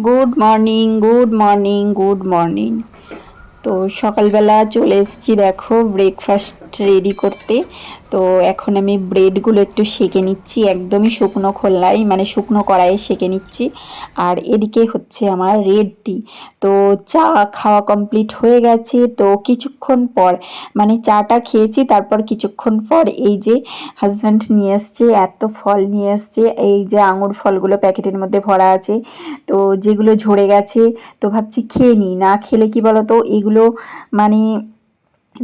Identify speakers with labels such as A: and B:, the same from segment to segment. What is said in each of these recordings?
A: Good morning good morning good morning তো সকালবেলা চলে এসেছি দেখো ব্রেকফাস্ট রেডি করতে। তো এখন আমি ব্রেডগুলো একটু সেকে নিচ্ছি, একদমই শুকনো খোলাই মানে শুকনো কড়াইয়ে সেকে নিচ্ছি। আর এদিকে হচ্ছে আমার রেড টি তো চা খাওয়া কমপ্লিট হয়ে গেছে। তো কিছুক্ষণ পর মানে চাটা খেয়েছি, তারপর কিছুক্ষণ পর এই যে হাজব্যান্ড নিয়ে এসছে, এত ফল নিয়ে এসছে, এই যে আঙুর ফলগুলো প্যাকেটের মধ্যে ভরা আছে, তো যেগুলো ঝরে গেছে, তো ভাবছি খেয়ে নিই। না খেলে কি বলতো? এগুলো মানে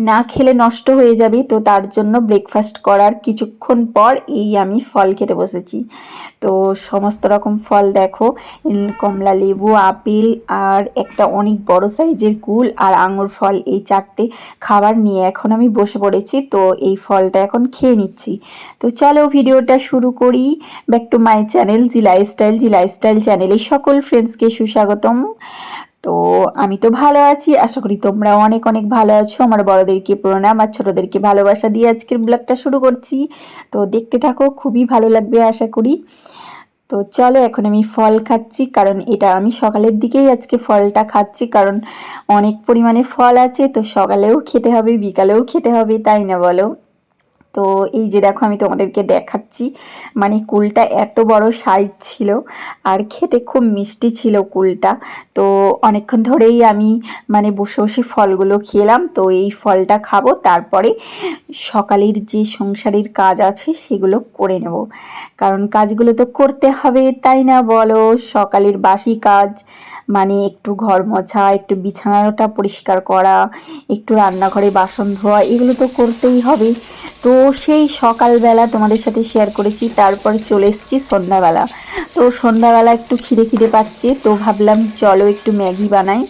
A: না খেলে নষ্ট হয়ে যাবে, তো তার জন্য ব্রেকফাস্ট করার কিছুক্ষণ পর এই আমি ফল খেতে বসেছি। তো সমস্ত রকম ফল দেখো কমলা লেবু, আপেল আর একটা অনেক বড় সাইজের কুল আর আঙুর ফল, এই চারটে খাবার নিয়ে এখন আমি বসে পড়েছি, তো এই ফলটা এখন খেয়ে নিচ্ছি। তো চলো ভিডিওটা শুরু করি back to my channel G Lifestyle G Lifestyle চ্যানেলে সকল ফ্রেন্ডসকে সুস্বাগতম। তো আমি তো ভালো আছি। আশা করি তোমরা অনেক অনেক ভালো আছো। আমার বড়দেরকে প্রণাম আর ছোটোদেরকে ভালোবাসা দিয়ে আজকের ব্লগটা শুরু করছি। তো দেখতে থাকো, খুবই ভালো লাগবে আশা করি। তো চলো এখন আমি ফল খাচ্ছি, কারণ এটা আমি সকালের দিকেই আজকে ফলটা খাচ্ছি, কারণ অনেক পরিমাণে ফল আছে, তো সকালেও খেতে হবে, বিকালেও খেতে হবে, তাই না বলো? তো এই যে দেখো আমি তোমাদেরকে দেখাচ্ছি মানে কুলটা এত বড় সাইজ ছিল আর খেতে খুব মিষ্টি ছিল কুলটা। তো অনেকক্ষণ ধরেই আমি মানে বসে বসে ফলগুলো খেলাম, তো এই ফলটা খাব, তারপরে সকালের যে সংসারের কাজ আছে সেগুলো করে নেব। কারণ কাজগুলো তো করতে হবে, তাই না বলো? সকালের বাসি কাজ মানে একটু ঘর মোছা, একটু বিছানাটা পরিষ্কার করা, একটু রান্নাঘরে বাসন ধোয়া, এগুলো তো করতেই হবে। তো সেই সকালবেলা তোমাদের সাথে শেয়ার করেছি, তারপর চলে এসেছি সন্ধ্যাবেলা। তো সন্ধ্যাবেলা একটু খিদে খিদে পাচ্ছে, তো ভাবলাম চলো একটু ম্যাগি বানাই।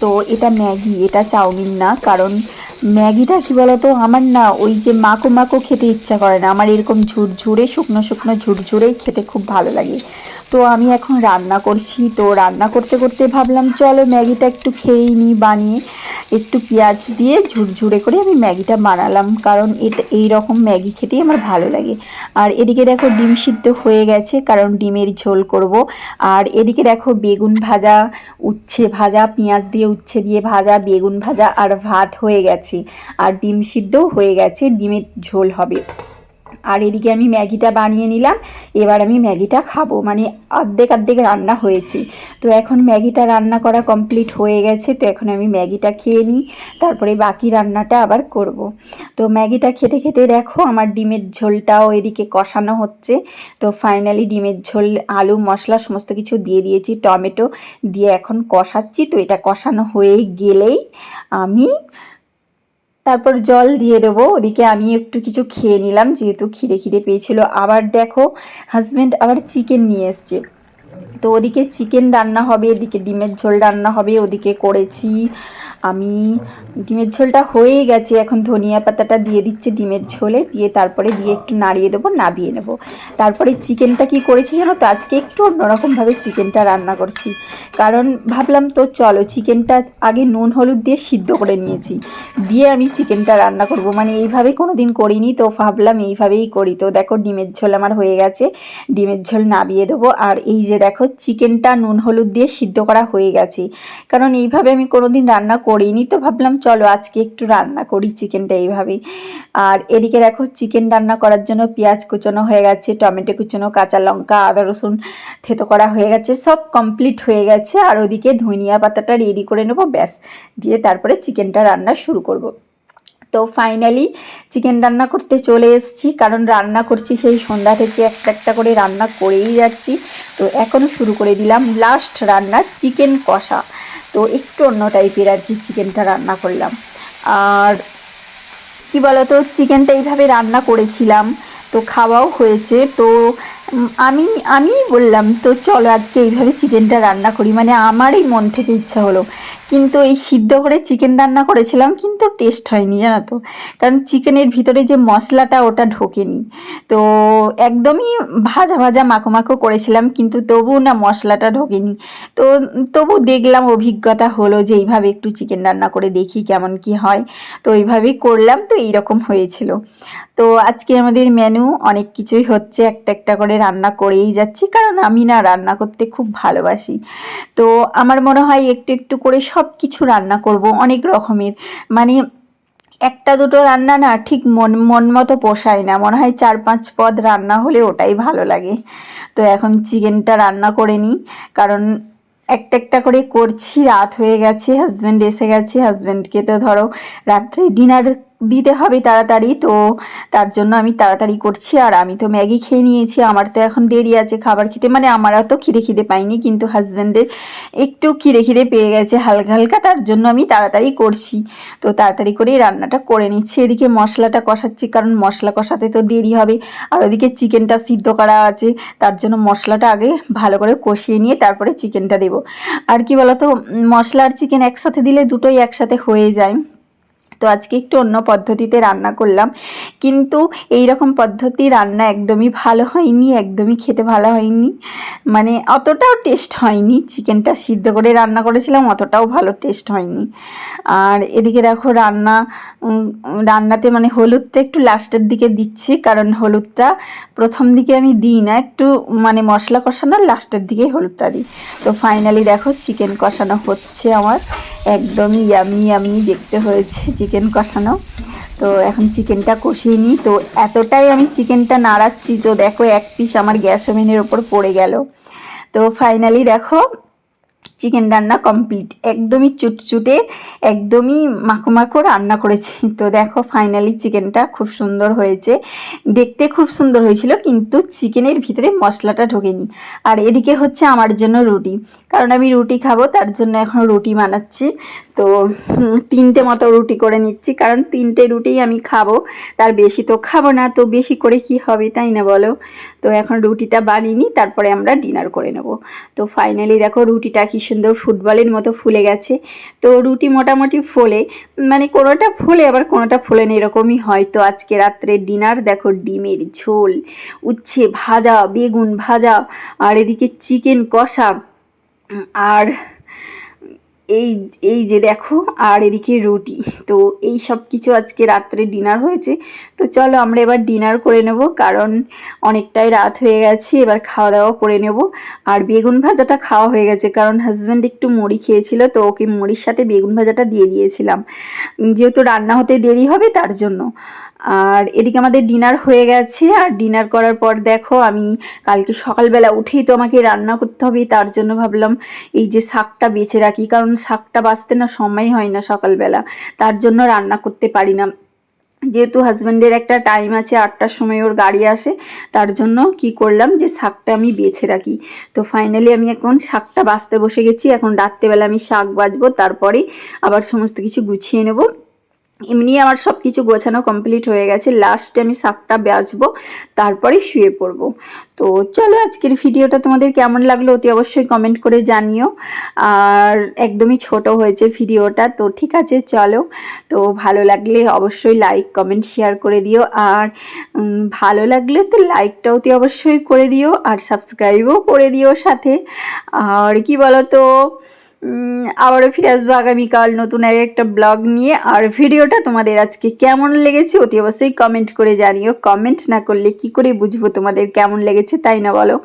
A: তো এটা ম্যাগি, এটা চাউমিন না, কারণ ম্যাগিটা কি বলতো, আমার না ওই যে মাখো মাখো খেতে ইচ্ছা করে না, আমার এরকম ঝুরঝুরে, শুকনো শুকনো ঝুরঝুরেই খেতে খুব ভালো লাগে। তো আমি এখন রান্না করছি, তো রান্না করতে করতে ভাবলাম চলো ম্যাগিটা একটু খেয়েই নিই বানিয়ে। একটু পেঁয়াজ দিয়ে ঝুরঝুরে করে আমি ম্যাগিটা বানালাম, কারণ এটা এই রকম ম্যাগি খেতেই আমার ভালো লাগে। আর এদিকে দেখো ডিম সিদ্ধ হয়ে গেছে, কারণ ডিমের ঝোল করব। আর এদিকে দেখো বেগুন ভাজা উচ্ছে ভাজা, পেঁয়াজ দিয়ে উচ্ছে দিয়ে ভাজা, বেগুন ভাজা আর ভাত হয়ে গেছে। আর ডিম সিদ্ধও হয়ে গেছে, ডিমের ঝোল হবে। আর এদিকে আমি ম্যাগিটা বানিয়ে নিলাম। এবার আমি ম্যাগিটা খাব। মানে অর্ধেক অর্ধেক রান্না হয়েছে। তো এখন ম্যাগিটা রান্না করা কমপ্লিট হয়ে গেছে। তো এখন আমি ম্যাগিটা খেয়ে নিই। তারপরে বাকি রান্নাটা আবার করব। তো ম্যাগিটা খেতে খেতে দেখো আমার ডিমের ঝোলটাও এদিকে কষানো হচ্ছে। তো ফাইনালি ডিমের ঝোল, আলু, মশলা সমস্ত কিছু দিয়ে দিয়েছি। টমেটো দিয়ে এখন কষাচ্ছি। তো এটা কষানো হয়ে গেলেই আমি তারপর জল দিয়ে দেবো। ওদিকে আমি একটু কিছু খেয়ে নিলাম, যেহেতু খিদে খিদে পেয়েছিল। আবার দেখো হাজব্যান্ড আবার চিকেন নিয়ে এসছে। তো ওদিকে চিকেন রান্না হবে, এদিকে ডিমের ঝোল রান্না হবে, ওদিকে করেছি আমি। ডিমের ঝোলটা হয়েই গেছে, এখন ধনিয়া পাতাটা দিয়ে দিচ্ছে ডিমের ঝোলে, দিয়ে তারপরে দিয়ে একটু নাড়িয়ে দেবো, নাবিয়ে নেব। তারপরে চিকেনটা কি করেছি জানো তো? আজকে একটু অন্যরকমভাবে চিকেনটা রান্না করছি। কারণ ভাবলাম তো চলো চিকেনটা আগে নুন, হলুদ দিয়ে সিদ্ধ করে নিয়েছি। দিয়ে আমি চিকেনটা রান্না করব। মানে এইভাবে কোনো দিন করিনি তো, ভাবলাম এইভাবেই করি। তো দেখো ডিমের ঝোল আমার হয়ে গেছে, ডিমের ঝোল নাবিয়ে দেবো। আর এই যে দেখো, চিকেনটা নুন হলুদ দিয়ে সিদ্ধ করা হয়ে গেছে। কারণ এইভাবে আমি কোনো দিন রান্না করিনি, তো ভাবলাম চলো আজকে একটু রান্না করি চিকেনটা এইভাবেই আর এদিকে দেখো, চিকেন রান্না করার জন্য পেঁয়াজ কুচনো হয়ে গেছে, টমেটো কুচনো, কাঁচা লঙ্কা, আদা, রসুন থেতো করা হয়ে গেছে, সব কমপ্লিট হয়ে গেছে। আর ওদিকে ধনিয়া পাতাটা রেডি করে নেব, ব্যাস, দিয়ে তারপরে চিকেনটা রান্না শুরু করব। তো ফাইনালি চিকেন রান্না করতে চলে এসেছি, কারণ রান্না করছি সেই সন্ধ্যা থেকে একটা একটা করে রান্না করেই যাচ্ছি। তো এখন শুরু করে দিলাম লাস্ট রান্না চিকেন কষা। তো একটু অন্য টাইপের আর কি চিকেনটা রান্না করলাম। আর কি বলতো চিকেনটা এইভাবে রান্না করেছিলাম, তো খাওয়াও হয়েছে। তো আমি আমি বললাম, তো চলো আজকে এইভাবে চিকেনটা রান্না করি। মানে আমারই মন থেকে ইচ্ছা হলো কিন্তু এই সিদ্ধ করে চিকেন রান্না করেছিলাম কিন্তু টেস্ট হয়নি, জানো তো। কারণ চিকেনের ভিতরে যে মশলাটা, ওটা ঢোকেনি। তো একদমই ভাজা ভাজা মাখো মাখো করেছিলাম কিন্তু তবু না মশলাটা ঢোকেনি। তো তবু দেখলাম অভিজ্ঞতা হলো যে এইভাবে একটু চিকেন রান্না করে দেখি কেমন কি হয়। তো এইভাবেই করলাম, তো এইরকম হয়েছিল। তো আজকে আমাদের মেনু অনেক কিছুই হচ্ছে, একটা একটা করে রান্না করেই যাচ্ছি। কারণ আমি না রান্না করতে খুব ভালোবাসি। তো আমার মনে হয় একটু একটু করে সব কিছু রান্না করব অনেক রকমের। মানে একটা দুটো রান্না না ঠিক মন মন মতো পোষায় না। মনে হয় চার পাঁচ পদ রান্না হলে ওটাই ভালো লাগে। তো এখন চিকেনটা রান্না করে নিই। কারণ একটা একটা করে করছি, রাত হয়ে গেছে হাজব্যান্ড এসে গেছে হাজব্যান্ডকে তো ধরো রাত্রে ডিনার দিতে হবে তাড়াতাড়ি, তো তার জন্য আমি তাড়াতাড়ি করছি। আর আমি তো ম্যাগি খেয়ে নিয়েছি, আমার তো এখন দেরি আছে খাবার খেতে। মানে আমার তো খিদে খিদে পাইনি, কিন্তু হাজব্যান্ডের একটু খিদে খিদে পেয়ে গেছে হালকা হালকা, তার জন্য আমি তাড়াতাড়ি করছি। তো তাড়াতাড়ি করেই রান্নাটা করে নিচ্ছি। এদিকে মশলাটা কষাচ্ছি, কারণ মশলা কষাতে তো দেরি হবে। আর ওদিকে চিকেনটা সিদ্ধ করা আছে, তার জন্য মশলাটা আগে ভালো করে কষিয়ে নিয়ে তারপরে চিকেনটা দেবো। আর কি বলতো, মশলা আর চিকেন একসাথে দিলে দুটোই একসাথে হয়ে যায়। তো আজকে একটু অন্য পদ্ধতিতে রান্না করলাম। কিন্তু এই রকম পদ্ধতি রান্না একদমই ভালো হয়নি, একদমই খেতে ভালো হয়নি। মানে অতটাও টেস্ট হয়নি চিকেনটা সিদ্ধ করে রান্না করেছিলাম, অতটাও ভালো টেস্ট হয়নি। আর এদিকে দেখো রান্না রান্নাতে মানে হলুদটা একটু লাস্টের দিকে দিচ্ছি, কারণ হলুদটা প্রথম দিকে আমি দিই না, একটু মানে মশলা কষানোর লাস্টের দিকে হলুদটা দিই। তো ফাইনালি দেখো চিকেন কষানো হচ্ছে আমার। একদমই ইয়ামি ইয়ামি দেখতে হয়েছে চিকেন কষানো। তো এখন চিকেনটা কষিয়ে নিই। তো এতটাই আমি চিকেনটা নাড়াচ্ছি, তো দেখো এক পিস আমার গ্যাস ওভেনের ওপর পড়ে গেল। তো ফাইনালি দেখো চিকেন রান্না কমপ্লিট একদমই চুটচুটে, একদমই মাখো মাখো রান্না করেছি। তো দেখো ফাইনালি চিকেনটা খুব সুন্দর হয়েছে। দেখতে খুব সুন্দর হয়েছিল, কিন্তু চিকেনের ভিতরে মশলাটা ঢোকেনি। আর এদিকে হচ্ছে আমার জন্য রুটি। কারণ আমি রুটি খাব, তার জন্য এখন রুটি বানাচ্ছি। তো তিনটে মতো রুটি করে নিচ্ছি। কারণ তিনটে রুটিই আমি খাব, তার বেশি তো খাব না। তো বেশি করে কি হবে, তাই না বলো? তো এখন রুটিটা বানিয়ে নিই, তারপরে আমরা ডিনার করে নেব। তো ফাইনালি দেখো, রুটিটা কি সুন্দর ফুটবলের মতো ফুলে গেছে। তো রুটি মোটামুটি ফোলে। মানে কোনোটা ফোলে, আবার কোনোটা ফোলে না, এরকমই হয়। তো আজকে রাত্রে ডিনার, দেখো ডিমের ঝোল, উচ্ছে ভাজা, বেগুন ভাজা, আর এদিকে চিকেন কষা, আর এই এই যে দেখো, আর এদিকে রুটি। তো এই সব কিছু আজকে রাত্রে ডিনার হয়েছে। তো চলো আমরা এবার ডিনার করে নেব, কারণ অনেকটাই রাত হয়ে গেছে, এবার খাওয়া দাওয়া করে নেব। আর বেগুন ভাজাটা খাওয়া হয়ে গেছে, কারণ হাজব্যান্ড একটু মুড়ি খেয়েছিল, তো ওকে মুড়ির সাথে বেগুন ভাজাটা দিয়ে দিয়েছিলাম। যেহেতু রান্না হতে দেরি হবে তার জন্য। আর এদিকে আমাদের ডিনার হয়ে গেছে, আর ডিনার করার পর দেখো আমি কালকে সকালবেলা উঠেই তো আমাকে রান্না করতে হবে, তার জন্য ভাবলাম এই যে শাকটা বেছে রাখি, কারণ শাকটা বাঁচতে না সময় হয় না সকালবেলা, তার জন্য রান্না করতে পারি না। যেহেতু হাজব্যান্ডের একটা টাইম আছে, আটটার সময় ওর গাড়ি আসে, তার জন্য কি করলাম যে শাকটা আমি বেছে রাখি। তো ফাইনালি আমি এখন শাকটা বাঁচতে বসে গেছি, এখন রাত্রেবেলা আমি শাক বাজবো তারপরে আবার সমস্ত কিছু গুছিয়ে নেব। এমনি আমার সব কিছু গোছানো কমপ্লিট হয়ে গেছে। লাস্টে আমি শাকটা বেচবো তারপরে শুয়ে পড়ব। তো চলো আজকের ভিডিওটা তোমাদের কেমন লাগল অতি অবশ্যই কমেন্ট করে জানিও। আর একদমই ছোট হয়েছে ভিডিওটা, তো ঠিক আছে, চলো। তো ভালো লাগলে অবশ্যই লাইক কমেন্ট শেয়ার করে দিও। আর ভালো লাগলে তো লাইকটা অতি অবশ্যই করে দিও। আর সাবস্ক্রাইবও করে দিও সাথে। আর কি বলো তো আবারও ফিরে আসব আগামীকাল নতুন আর একটা ব্লগ নিয়ে। আর ভিডিওটা তোমাদের আজকে কেমন লেগেছে অতি অবশ্যই কমেন্ট করে জানিও। কমেন্ট না করলে কি করে বুঝব তোমাদের কেমন লেগেছে তাই না বলো?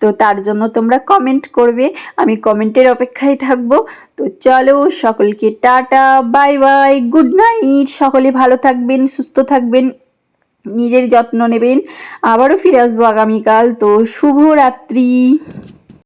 A: তো তার জন্য তোমরা কমেন্ট করবে। আমি কমেন্টের অপেক্ষায় থাকব। তো চলো সকলকে tata bye bye good night সকলে ভালো থাকবেন, সুস্থ থাকবেন, নিজের যত্ন নেবেন। আবারও ফিরে আসব আগামীকাল। তো শুভরাত্রি।